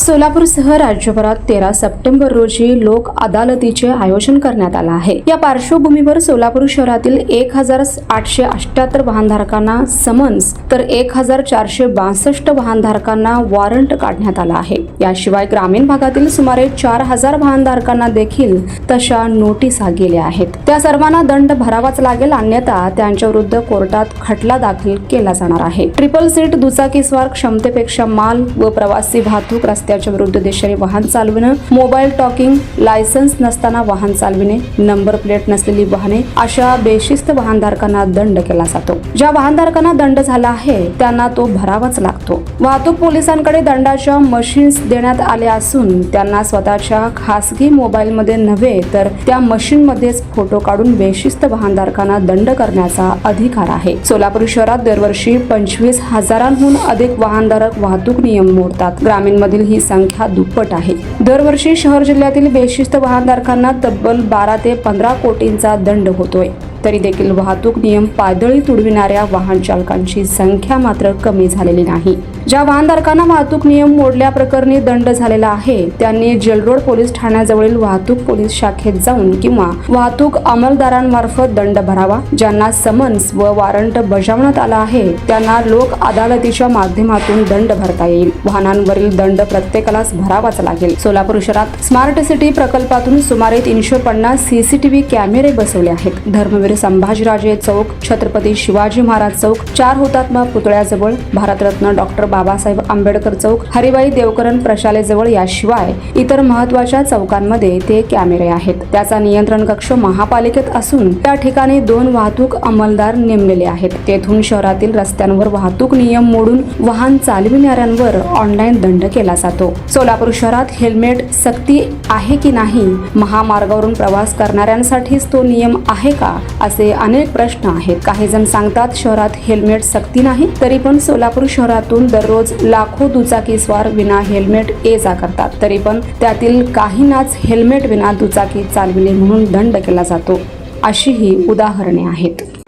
सोलापूरसह राज्यभरात तेरा सप्टेंबर रोजी लोक अदालतीचे आयोजन करण्यात आलं आहे. या पार्श्वभूमीवर सोलापूर शहरातील एक हजार आठशे अठ्याहत्तर वाहनधारकांना समन्स तर एक हजार चारशे बासष्ट वाहनधारकांना वॉरंट काढण्यात आला आहे. याशिवाय ग्रामीण भागातील सुमारे चार हजार वाहनधारकांना देखील तशा नोटिसा गेल्या आहेत. त्या सर्वांना दंड भरावाच लागेल अन्यथा त्यांच्या विरुद्ध कोर्टात खटला दाखल केला जाणार आहे. ट्रिपल सीट दुचाकीस्वार क्षमतेपेक्षा माल व प्रवासी वाहतूक रस्त्याच्या विरुद्ध दिशेने वाहन चालविणं मोबाईल टॉकिंग लायसन्स नसताना वाहन चालविणे नंबर प्लेट नसलेली वाहने अशा बेशिस्त वाहनधारकांना दंड केला जातो. ज्या वाहनधारकांना दंड झाला आहे त्यांना तो भरावाच लागतो. वाहतूक पोलिसांकडे दंडाच्या मशीन्स देण्यात आल्या असून त्यांना स्वतःच्या खासगी मोबाईलमध्ये नव्हे तर त्या मशीनमध्येच फोटो काढून बेशिस्त वाहनधारकांना दंड करण्याचा अधिकार आहे. सोलापूर शहरात दरवर्षी पंचवीस हजारांहून अधिक वाहनधारक वाहतूक नियम मोडतात. ग्रामीणमधील ही संख्या दुप्पट आहे. दरवर्षी शहर जिल्ह्यातील बेशिस्त वाहनधारकांना तब्बल बारा ते पंधरा कोटींचा दंड होतोय. तरी देखील वाहतूक नियम पायदळी तुडविणाऱ्या वाहन चालकांची संख्या मात्र कमी झालेली नाही. ज्या वाहनधारकांना वाहतूक नियम मोडल्याप्रकरणी दंड झालेला आहे त्यांनी जेलरोड पोलीस ठाण्याजवळील वाहतूक पोलीस शाखेत जाऊन किंवा वाहतूक अंमलदारांमार्फत दंड भरावा ज्यांना समन्स व वॉरंट बजावण्यात आला आहे त्यांना लोक अदालतीच्या माध्यमातून दंड भरता येईल. वाहनांवरील दंड प्रत्येकालाच भरावाच लागेल. सोलापूर शहरात स्मार्ट सिटी प्रकल्पातून सुमारे तीनशे पन्नास सीसीटीव्ही कॅमेरे बसवले आहेत. धर्मवीर संभाजीराजे चौक छत्रपती शिवाजी महाराज चौक चार हुतात्मा पुतळ्याजवळ भारतरत्न डॉक्टर बाबासाहेब आंबेडकर चौक हरिबाई देवकरण प्रशालेजवळ याशिवाय इतर महत्त्वाच्या चौकांमध्ये ते कॅमेरे आहेत. त्याचा नियंत्रण कक्ष महापालिकेत असून त्या ठिकाणी दोन वाहतूक अंमलदार नेमलेले आहेत. तेथून शहरातील रस्त्यांवर वाहतूक नियम मोडून वाहन चालविणाऱ्यांवर ऑनलाईन दंड केला जातो. सोलापूर शहरात हेल्मेट सक्ती आहे की नाही? महामार्गावरून प्रवास करणाऱ्यांसाठीच तो नियम आहे का? असे अनेक प्रश्न आहेत. काही जण सांगतात शहरात हेल्मेट सक्ती नाही तरी पण सोलापूर शहरातून दररोज लाखो दुचाकीस्वार विना हेल्मेट ये जा करतात. तरी पण त्यातील काहींनाच हेल्मेट विना दुचाकी चालविणे म्हणून दंड केला जातो. अशी ही उदाहरणे आहेत.